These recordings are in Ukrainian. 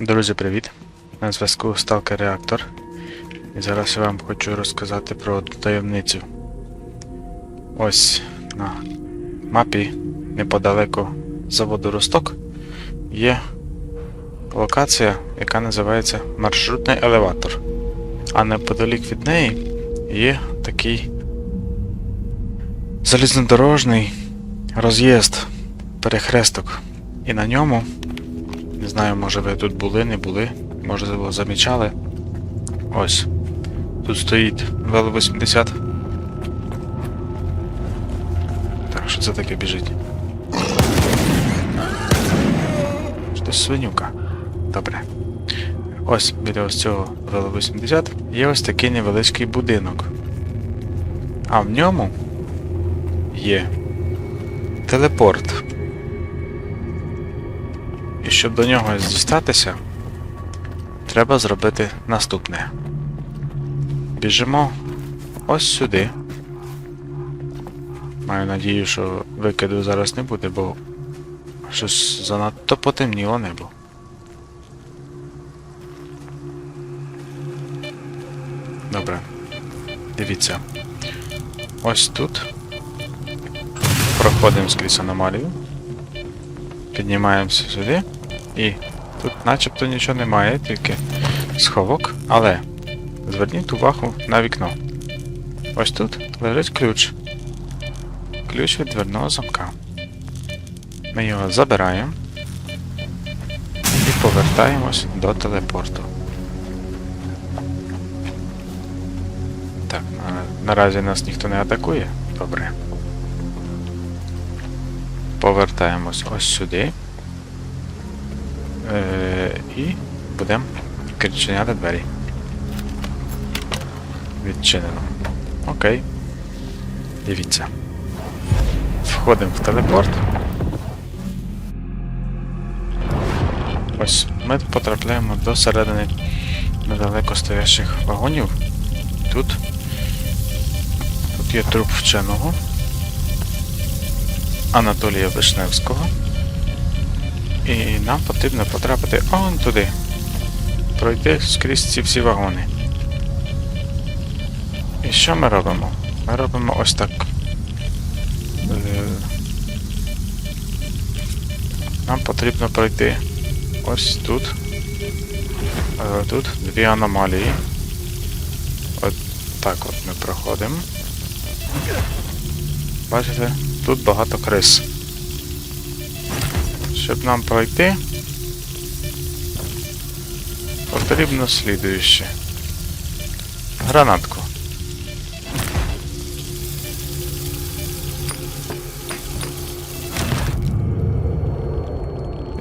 Друзі, привіт! На зв'язку Stalker Reactor. І зараз я вам хочу розказати про таємницю. Ось на мапі неподалеку заводу Росток є локація, яка називається маршрутний елеватор. А неподалік від неї є такий залізнодорожний роз'їзд, перехресток. І на ньому не знаю, може ви тут були, не були, може ви замічали. Ось. Тут стоїть ВЛ-80. Так, що це таке біжить? Щось свинюка. Добре. Ось біля ось цього ВЛ-80 є ось такий невеличкий будинок. А в ньому є телепорт. І щоб до нього дістатися, треба зробити наступне. Біжимо ось сюди. Маю надію, що викиду зараз не буде, бо щось занадто потемніло небо. Добре. Дивіться. Ось тут. Проходимо скрізь аномалію. Піднімаємося сюди. І тут начебто нічого немає, тільки сховок. Але зверніть увагу на вікно. Ось тут лежить ключ. Ключ від дверного замка. Ми його забираємо і повертаємось до телепорту. Так, наразі нас ніхто не атакує. Добре. Повертаємось ось сюди. Е, і будемо відчиняти двері. Відчинено. Окей. Дивіться. Входимо в телепорт. Ось ми потрапляємо до середини недалеко стоящих вагонів. Тут. Тут є труп вченого. Анатолія Вишневського. І нам потрібно потрапити он туди. Пройти скрізь ці всі вагони. І що ми робимо? Ми робимо ось так. Е, Нам потрібно пройти ось тут. Е, Тут дві аномалії. От так от ми проходимо. Бачите, тут багато крис. Щоб нам пройти, потрібно слідуюче. Гранатку.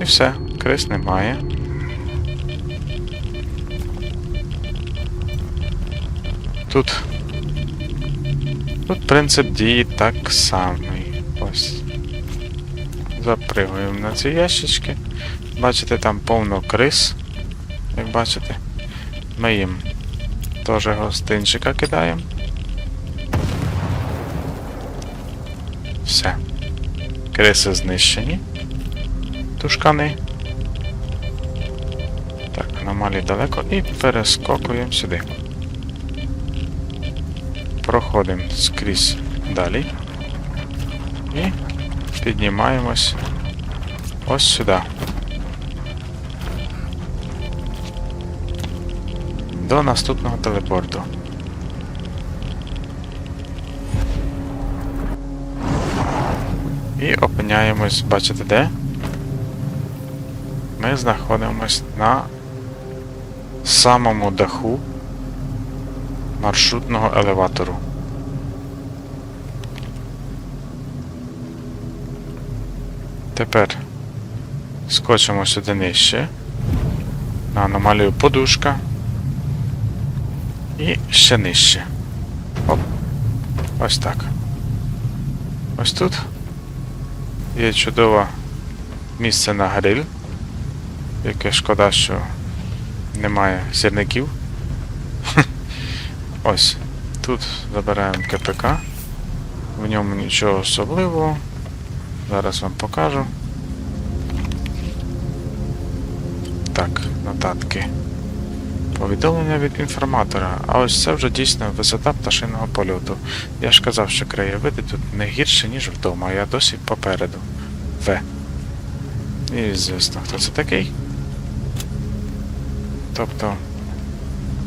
І все, крис немає. Тут. Тут принцип дії так самий. Ось. Запригуємо на ці ящички. Бачите, там повно крис. Як бачите, ми їм теж гостинчика кидаємо. Все. Криси знищені. Тушкани. Так, аномалії далеко і перескокуємо сюди. Проходимо скрізь далі. І піднімаємось ось сюди. До наступного телепорту. І опиняємось, бачите де? Ми знаходимось на самому даху маршрутного елеватору. Тепер скочимо сюди нижче. На аномалію подушка. І ще нижче. Оп. Ось так. Ось тут є чудове місце на гриль. Яке шкода, що немає сірників. Ось. Тут забираємо КПК. В ньому нічого особливого. Зараз вам покажу. Так, нотатки. Повідомлення від інформатора. А ось це вже дійсно висота пташиного польоту. Я ж казав, що краєвиди тут не гірше, ніж вдома, а я досі попереду. В. І звісно, хто це такий. Тобто.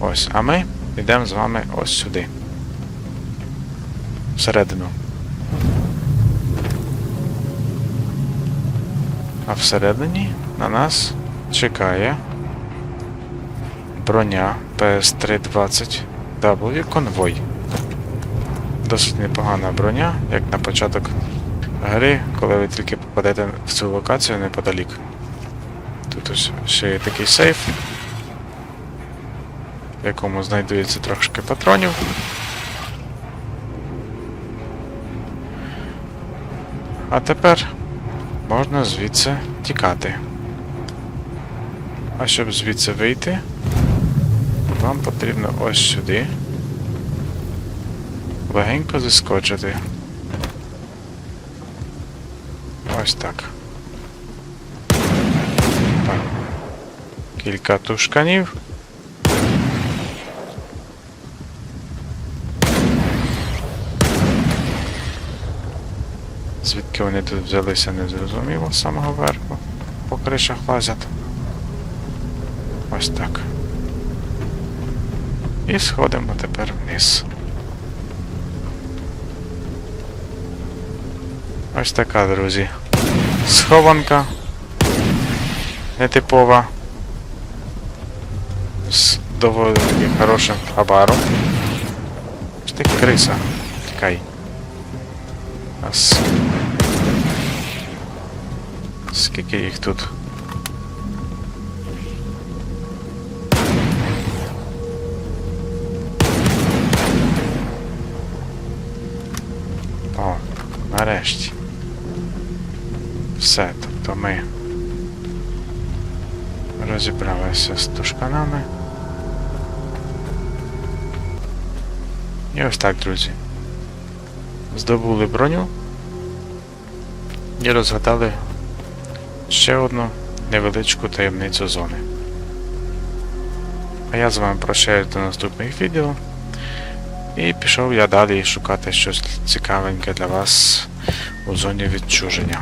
Ось. А ми йдемо з вами ось сюди. Всередину. А всередині на нас чекає броня PS320W конвой. Досить непогана броня, як на початок гри, коли ви тільки попадете в цю локацію неподалік. Тут ось ще є такий сейф, в якому знайдується трошки патронів. А тепер можна звідси тікати. А щоб звідси вийти, вам потрібно ось сюди легенько зіскочити. Ось так. Так. Кілька тушканів. Звідки вони тут взялися, не зрозуміло з самого верху. По кришах лазять. Ось так. І сходимо тепер вниз. Ось така, друзі. Схованка. Нетипова. З доволі таки хорошим хабаром. Ось ти криса. Тікай. Раз. Скільки їх тут? О, нарешті. Все, тобто ми розібралися з тушканами. І ось так, друзі. Здобули броню і розгадали ще одну невеличку таємницю зони. А я з вами прощаюсь до наступних відео. І пішов я далі шукати щось цікавеньке для вас у зоні відчуження.